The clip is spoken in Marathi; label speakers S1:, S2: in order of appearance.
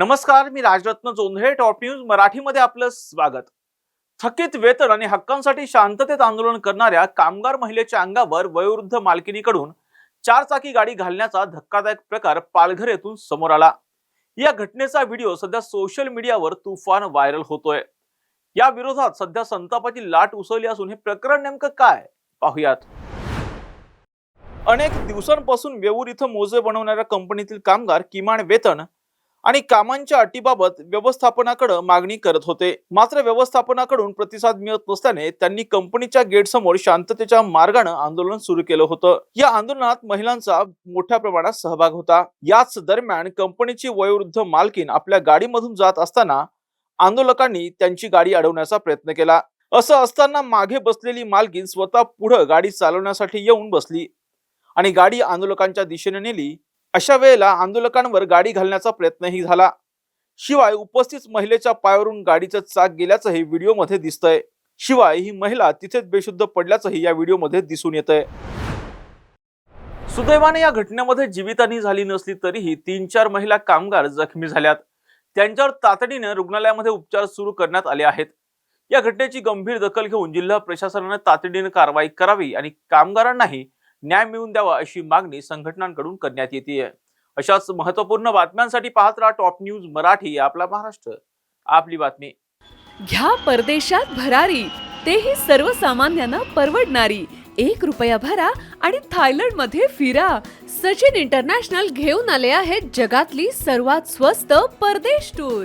S1: नमस्कार मी राजरत्न जोंधळे टॉप न्यूज मराठीमध्ये आपलं स्वागत. थकीत वेतन आणि हक्कांसाठी शांततेत आंदोलन करणाऱ्या कामगार महिलेच्या अंगावर वयोवृद्ध मालकिनीकडून चार चाकी गाडी घालण्याचा धक्कादायक प्रकार पालघर येथून समोर आला. या घटनेचा व्हिडिओ सध्या सोशल मीडियावर तुफान व्हायरल होतोय. या विरोधात सध्या संतापाची लाट उसळली असून हे प्रकरण नेमकं काय? पाहूयात. अनेक दिवसांपासून वेऊर इथं मोजे बनवणाऱ्या कंपनीतील कामगार किमान वेतन आणि कामांच्या अटीबाबत व्यवस्थापनाकडे मागणी करत होते. मात्र व्यवस्थापनाकडून प्रतिसाद मिळत नसल्याने त्यांनी कंपनीच्या गेट समोर शांततेच्या मार्गाने आंदोलन सुरू केलं होतं. या आंदोलनात महिलांचा मोठ्या प्रमाणात सहभाग होता. याच दरम्यान कंपनीची वयोवृद्ध मालकीन आपल्या गाडीमधून जात असताना आंदोलकांनी त्यांची गाडी अडवण्याचा प्रयत्न केला. असं असताना मागे बसलेली मालकीन स्वतः पुढे गाडी चालवण्यासाठी येऊन बसली आणि गाडी आंदोलकांच्या दिशेने नेली. अशा वेळेला आंदोलकांवर गाडी घालण्याचा प्रयत्नही झाला. शिवाय उपस्थित महिलेच्या पायावरून गाडीचं चाक गेल्याचंही व्हिडिओमध्ये दिसतंय. शिवाय ही महिला तिथेच बेशुद्ध पडल्याचंही या व्हिडिओमध्ये दिसून येतंय. सुदैवाने या घटनेमध्ये जीवितहानी झाली नसली तरीही तीन चार महिला कामगार जखमी झाल्यात. त्यांच्यावर तातडीने रुग्णालयामध्ये उपचार सुरू करण्यात आले आहेत. या घटनेची गंभीर दखल घेऊन जिल्हा प्रशासनाने तातडीने कारवाई करावी आणि कामगारांनाही न्याय मिळवून द्यावा अशी मागणी संघटनांकडून करण्यात येते. अशाच महत्त्वपूर्ण बातम्यांसाठी पाहत राहा टॉप न्यूज मराठी आपला महाराष्ट्र. आपली बातमी.
S2: घ्या परदेशात भरारी तेही सर्वसामान्यांना परवडणारी. एक रुपया भरा आणि थायलंडमध्ये फिरा. सचिन इंटरनॅशनल घेऊन आले आहेत जगातली सर्वात स्वस्त परदेश टूर.